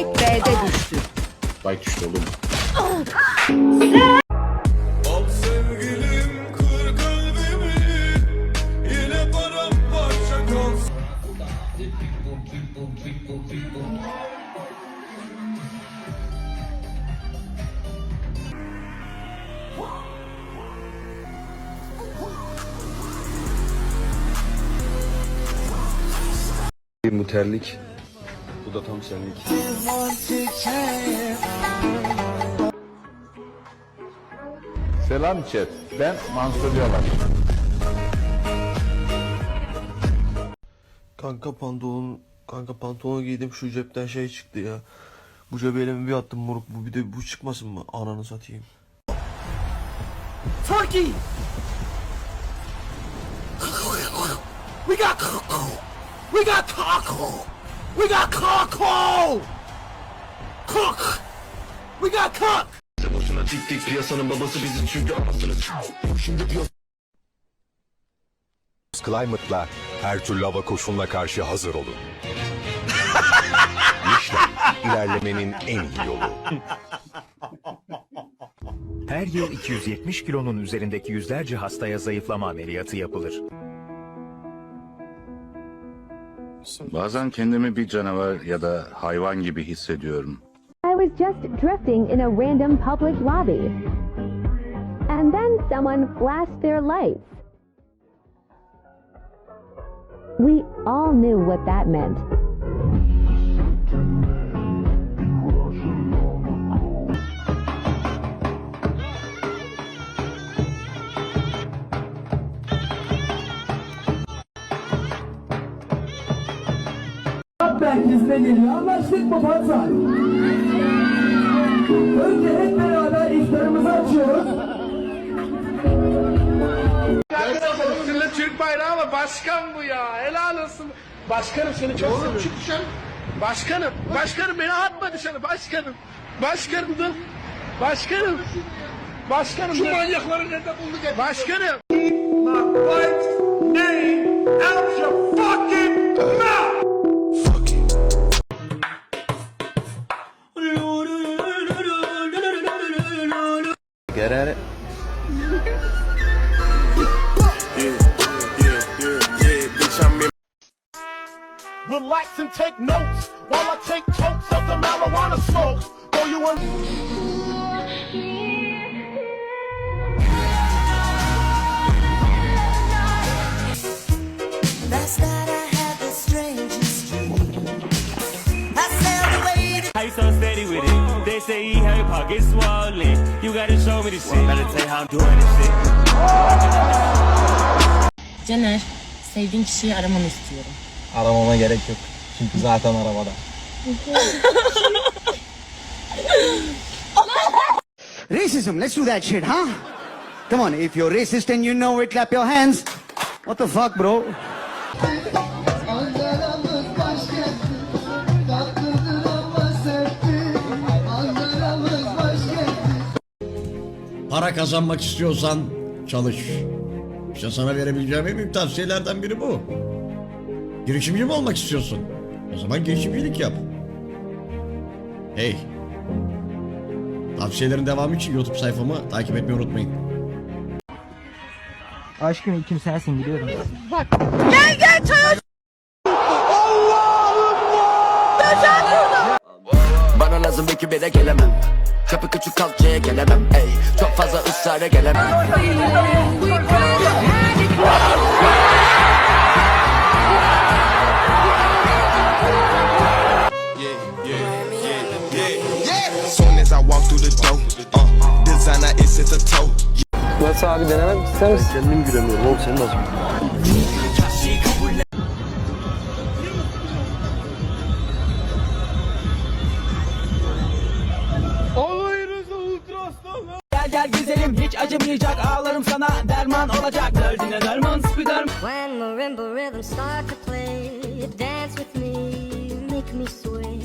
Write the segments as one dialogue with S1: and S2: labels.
S1: Spike B'de düştü.
S2: Spike düştü oğlum.
S3: Bu terlik. Bu da tam senlik.
S2: Selam chat. Ben Mansur Yavaş.
S4: Kanka pantolon kanka pantolon giydim şu cepten şey çıktı ya. Bu cebe elimi bir attım moruk bu bir de bu çıkmasın mı? Ananı satayım.
S5: Turkey! We got We got cockle! We got cockle! Cook! We got cook!
S6: Boşuna tik tik piyasanın babası bizi çünkü anasını Şimdi piyasa
S7: Climate'la her türlü hava koşuluna karşı hazır olun. Michelin, ilerlemenin en iyi yolu.
S8: Her yıl 270 kilonun üzerindeki yüzlerce hastaya zayıflama ameliyatı yapılır.
S2: Bazen kendimi bir canavar ya da hayvan gibi hissediyorum.
S9: I was just drifting in a random public lobby. And then someone flashed their lights. We all knew what that meant.
S5: Merkezine geliyor. Anlaştık mı Panzar? Önce hep beraber iftarımızı açıyoruz.
S6: Seninle Türk bayrağı ama başkan bu ya. Helal olsun. Başkanım seni çok seviyorum. Çık dışarı. Başkanım. Başkanım beni atma dışarı. Başkanım. Başkanım dur. Başkanım. Başkanım Şu manyakları nerede bulduk? Başkanım.
S5: My
S4: Gerer
S6: Relax and take notes while I take totes of the marijuana smoke. Boy, you un-
S5: your pockets swollen. You gotta show me the shit. Better tell you how I'm doing this shit.
S1: Caner, sevdiğin kişiyi aramanı istiyorum.
S4: Aramama gerek yok. Çünkü zaten arabada.
S5: Racism, let's do that shit, huh? Come on, if you're racist and you know it, clap your hands. What the fuck, bro?
S6: Para kazanmak istiyorsan çalış. İşte sana verebileceğim en büyük tavsiyelerden biri bu. Girişimci mi olmak istiyorsun? O zaman girişimcilik yap. Hey. Tavsiyelerin devamı için YouTube sayfamı takip etmeyi unutmayın.
S5: Aşkım ilkim sensin biliyorum.
S6: Bana lazım iki bire gelemem. Kapı küçük kalçaya gelemem. Ey, çok fazla ısrara gelemem.
S7: Soon as I walk through the door, uh, designer is at the toe.
S4: Nasıl abi denemek ister misin? Kendim gülemiyorum oğlum sen nasıl?
S5: Acımayacak ağlarım sana derman olacak derdine derman spider
S9: When marimba rhythms start to play, dance with me, make me sway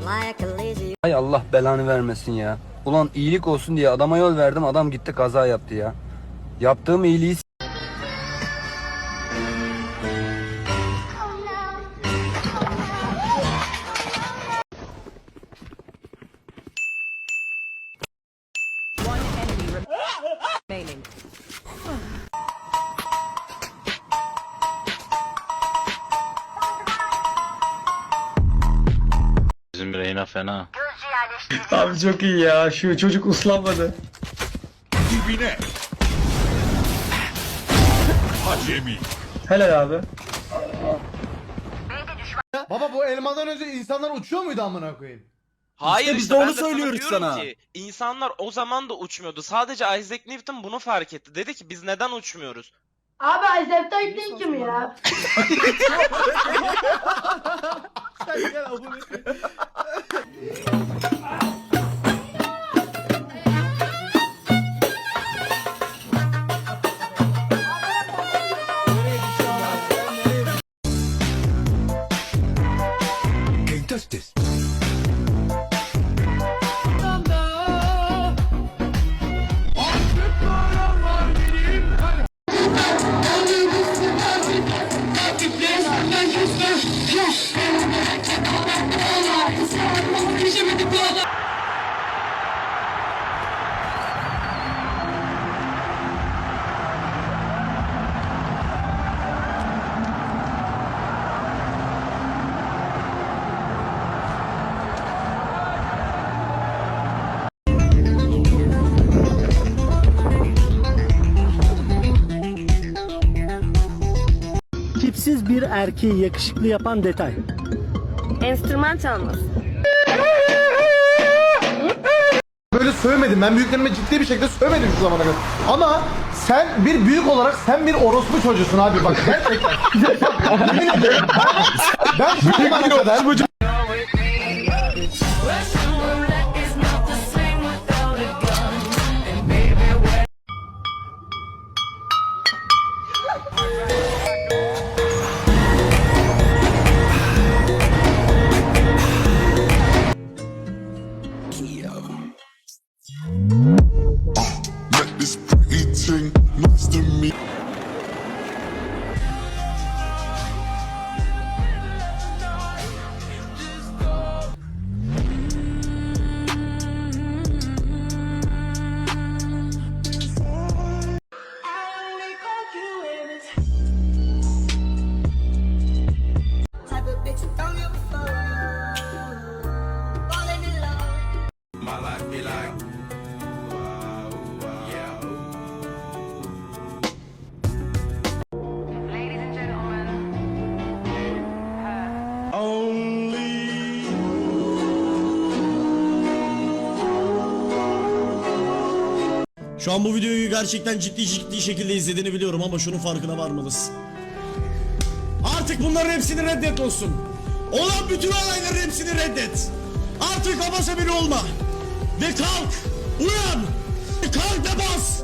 S9: like a lazy
S3: Ay Allah belanı vermesin ya. Ulan iyilik olsun diye adama yol verdim adam gitti kaza yaptı ya. Yaptığım iyiliği
S2: Reyna fena.
S6: Abi çok iyi ya. Şu çocuk uslanmadı.
S8: Dibine. Acemi.
S6: Helal abi.
S4: Baba bu elmadan önce insanlar uçuyor muydu amına koyayım?
S10: Hayır
S3: biz
S10: işte
S3: de
S10: ben
S3: onu
S10: sana
S3: söylüyoruz
S10: diyorum
S3: sana.
S10: Ki, insanlar o zaman da uçmuyordu. Sadece Isaac Newton bunu fark etti. Dedi ki biz neden uçmuyoruz?
S9: Abi Isaac Newton kim ya?
S6: Tipsiz bir erkeği yakışıklı yapan detay.
S1: Enstrüman çalması.
S4: Böyle sövmedim. Ben büyüklerime ciddi bir şekilde sövmedim şu zamana kadar. Ama sen bir büyük olarak sen bir orospu çocuğusun abi bak gerçekten. Bak, yemin ederim. Ben şu zamana kadar
S6: Şu an bu videoyu gerçekten ciddi ciddi şekilde izlediğini biliyorum ama şunun farkına varmalısın. Artık bunların hepsini reddet olsun. Olan bütün olayların hepsini reddet. Artık abasa biri olma. Ve kalk. Uyan. Kalk da bas.